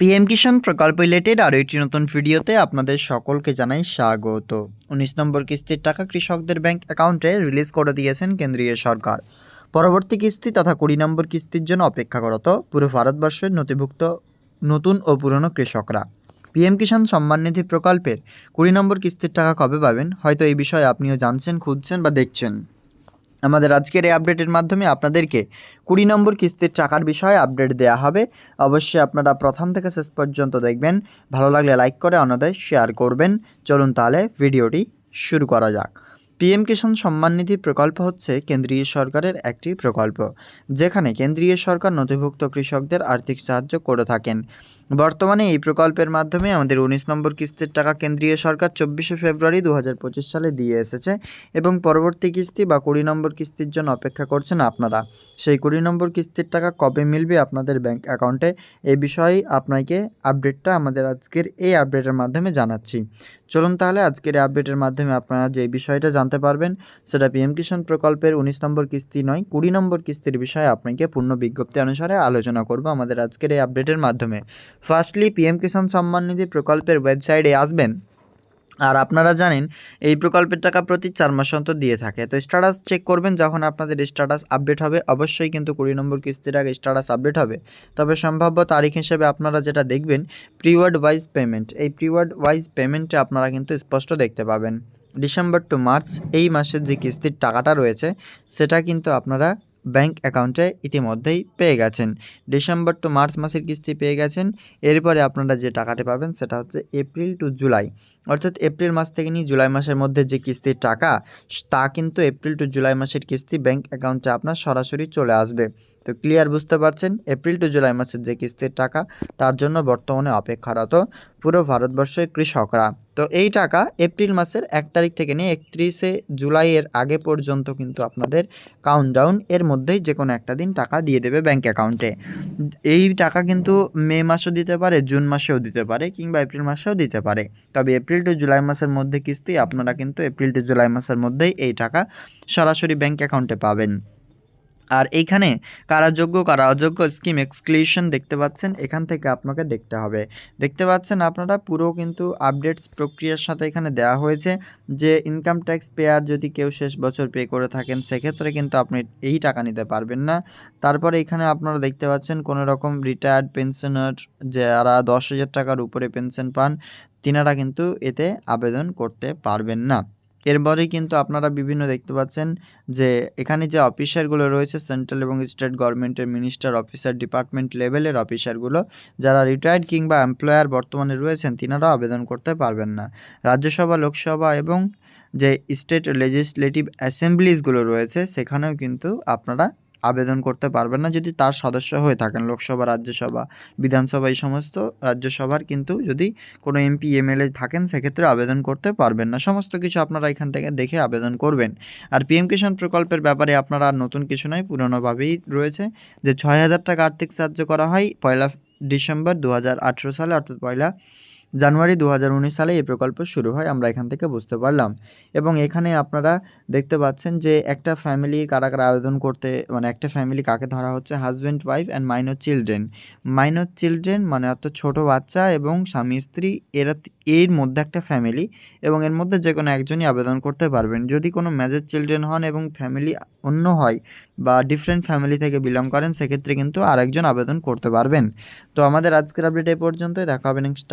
PM কিষাণ প্রকল্প related আরও একটি নতুন ভিডিওতে আপনাদের সকলকে জানাই স্বাগত। উনিশ নম্বর কিস্তির টাকা কৃষকদের ব্যাংক অ্যাকাউন্টে রিলিজ করে দিয়েছেন কেন্দ্রীয় সরকার। পরবর্তী কিস্তি তথা কুড়ি নম্বর কিস্তির জন্য অপেক্ষারত পুরো ভারতবর্ষের নথিভুক্ত নতুন ও পুরনো কৃষকরা। পিএম কিষাণ সম্মান নিধি প্রকল্পের কুড়ি নম্বর কিস্তির টাকা কবে পাবেন? হয়তো এই বিষয়ে আপনিও জানছেন, খুঁজছেন বা দেখছেন। আমাদের আজকের এই আপডেটের মাধ্যমে আপনাদেরকে কুড়ি নম্বর কিস্তির টাকার বিষয়ে আপডেট দেওয়া হবে। অবশ্যই আপনারা প্রথম থেকে শেষ পর্যন্ত দেখবেন। ভালো লাগলে লাইক করে অন্যদের শেয়ার করবেন। চলুন তাহলে ভিডিওটি শুরু করা যাক। পিএম কিষাণ সম্মান নিধি প্রকল্প হচ্ছে কেন্দ্রীয় সরকারের একটি প্রকল্প, যেখানে কেন্দ্রীয় সরকার নথিভুক্ত কৃষকদের আর্থিক সাহায্য করে থাকেন। বর্তমানে এই প্রকল্পের মাধ্যমে আমাদের উনিশ নম্বর কিস্তির টাকা কেন্দ্রীয় সরকার চব্বিশে ফেব্রুয়ারি দু হাজার পঁচিশ সালে দিয়ে এসেছে এবং পরবর্তী কিস্তি বা কুড়ি নম্বর কিস্তির জন্য অপেক্ষা করছেন আপনারা। সেই কুড়ি নম্বর কিস্তির টাকা কবে মিলবে আপনাদের ব্যাংক অ্যাকাউন্টে? এই বিষয়ে আপনাকে আপডেটটা আমাদের আজকের এই আপডেটের মাধ্যমে জানাচ্ছি। চলুন তাহলে আজকের এই আপডেটের মাধ্যমে আপনারা যে বিষয়টা জানতে পারবেন, সেটা পিএম কিষাণ প্রকল্পের উনিশ নম্বর কিস্তি নয়, কুড়ি নম্বর কিস্তির বিষয়ে আপনাকে পূর্ণ বিজ্ঞপ্তি অনুসারে আলোচনা করব আমাদের আজকের এই আপডেটের মাধ্যমে। ফার্স্টলি পিএম কিষাণ সম্মান নিধি প্রকল্পের ওয়েবসাইটে আসবেন। আর আপনারা জানেন, এই প্রকল্পের টাকা প্রতি চার মাস অন্তর দিয়ে থাকে। তো স্ট্যাটাস চেক করবেন, যখন আপনাদের স্ট্যাটাস আপডেট হবে, অবশ্যই কিন্তু কুড়ি নম্বর কিস্তির আগে স্ট্যাটাস আপডেট হবে। তবে সম্ভাব্য তারিখ হিসেবে আপনারা যেটা দেখবেন প্রিওয়ার্ড ওয়াইজ পেমেন্ট এই প্রিওয়ার্ড ওয়াইজ পেমেন্টে আপনারা কিন্তু স্পষ্ট দেখতে পাবেন। ডিসেম্বর টু মার্চ এই মাসের যে কিস্তির টাকাটা রয়েছে, সেটা কিন্তু আপনারা ব্যাংক অ্যাকাউন্টে ইতিমধ্যেই পেয়ে গেছেন। ডিসেম্বর টু মার্চ মাসের কিস্তি পেয়ে গেছেন। এরপরে আপনারা যে টাকাটি পাবেন সেটা হচ্ছে এপ্রিল টু জুলাই। অর্থাৎ এপ্রিল মাস থেকে নিয়ে জুলাই মাসের মধ্যে যে কিস্তির টাকা তা কিন্তু এপ্রিল টু জুলাই মাসের কিস্তি ব্যাংক অ্যাকাউন্টে আপনার সরাসরি চলে আসবে। তো ক্লিয়ার বুঝতে পারছেন? এপ্রিল টু জুলাই মাসের যে কিস্তির টাকা, তার জন্য বর্তমানে অপেক্ষারত পুরো ভারতবর্ষের কৃষকরা। তো এই টাকা এপ্রিল মাসের এক তারিখ থেকে নিয়ে একত্রিশে জুলাইয়ের আগে পর্যন্ত কিন্তু আপনাদের কাউন্টডাউন এর মধ্যেই যে কোনো একটা দিন টাকা দিয়ে দেবে ব্যাঙ্ক অ্যাকাউন্টে এই টাকা কিন্তু মে মাসেও দিতে পারে জুন মাসেও দিতে পারে কিংবা এপ্রিল মাসেও দিতে পারে। তবে এপ্রিল টু জুলাই মাসের মধ্যে কিস্তি, আপনারা কিন্তু এপ্রিল টু জুলাই মাসের মধ্যেই এই টাকা সরাসরি ব্যাঙ্ক অ্যাকাউন্টে পাবেন। আর এইখানে কারা যোগ্য, কারা অযোগ্য স্কিম এক্সক্লিউশন দেখতে পাচ্ছেন, এখান থেকে আপনাকে দেখতে হবে। দেখতে পাচ্ছেন আপনারা পুরো কিন্তু আপডেটস প্রক্রিয়ার সাথে এখানে দেওয়া হয়েছে যে ইনকাম ট্যাক্স পেয়ার যদি কেউ শেষ বছর পে করে থাকেন, সেক্ষেত্রে কিন্তু আপনি এই টাকা নিতে পারবেন না। তারপরে এখানে আপনারা দেখতে পাচ্ছেন কোনো রকম রিটায়ার্ড পেনশনার যারা দশ হাজার টাকার উপরে পেনশন পান, তিনারা কিন্তু এতে আবেদন করতে পারবেন না। এরপরেই কিন্তু আপনারা বিভিন্ন দেখতে পাচ্ছেন যে এখানে যে অফিসারগুলো রয়েছে, সেন্ট্রাল এবং স্টেট গভর্নমেন্টের মিনিস্টার, অফিসার ডিপার্টমেন্ট লেভেলের অফিসারগুলো, যারা রিটায়ার্ড কিংবা এমপ্লয়ার বর্তমানে রয়েছেন, তিনারাও আবেদন করতে পারবেন না। রাজ্যসভা, লোকসভা এবং যে স্টেট লেজিসলেটিভ অ্যাসেম্বলিজগুলো রয়েছে, সেখানেও কিন্তু আপনারা আবেদন করতে পারবেন না যদি তার সদস্য হয়ে থাকেন। লোকসভা, রাজ্যসভা, বিধানসভা এই সমস্ত রাজ্যসভার কিন্তু যদি কোনো এমপি, এমএলএ থাকেন, সেক্ষেত্রে আবেদন করতে পারবেন না। সমস্ত কিছু আপনারা এখান থেকে দেখে আবেদন করবেন। আর পিএম কিষাণ প্রকল্পের ব্যাপারে আপনারা আর নতুন কিছু নয়, পুরনোভাবেই রয়েছে যে ছয় হাজার টাকা আর্থিক সাহায্য করা হয় পয়লা ডিসেম্বর দু হাজার আঠেরো সালে, অর্থাৎ পয়লা জানুয়ারি দু হাজার উনিশ সালে এই প্রকল্প শুরু হয়, আমরা এখান থেকে বুঝতে পারলাম। এবং এখানে আপনারা দেখতে পাচ্ছেন যে একটা ফ্যামিলির কারা কারা আবেদন করতে মানে একটা ফ্যামিলি কাকে ধরা হচ্ছে husband wife and minor children minor children মানে অর্থাৎ ছোটো বাচ্চা এবং স্বামী, স্ত্রী, এরা এর মধ্যে একটা ফ্যামিলি এবং এর মধ্যে যে কোনো একজনই আবেদন করতে পারবেন। যদি কোনো ম্যাজের চিলড্রেন হন এবং ফ্যামিলি অন্য হয় বা ডিফারেন্ট ফ্যামিলি থেকে বিলং করেন, সেক্ষেত্রে কিন্তু আরেকজন আবেদন করতে পারবেন। তো আমাদের আজকের আপডেট এ পর্যন্তই, দেখা হবে নেক্সট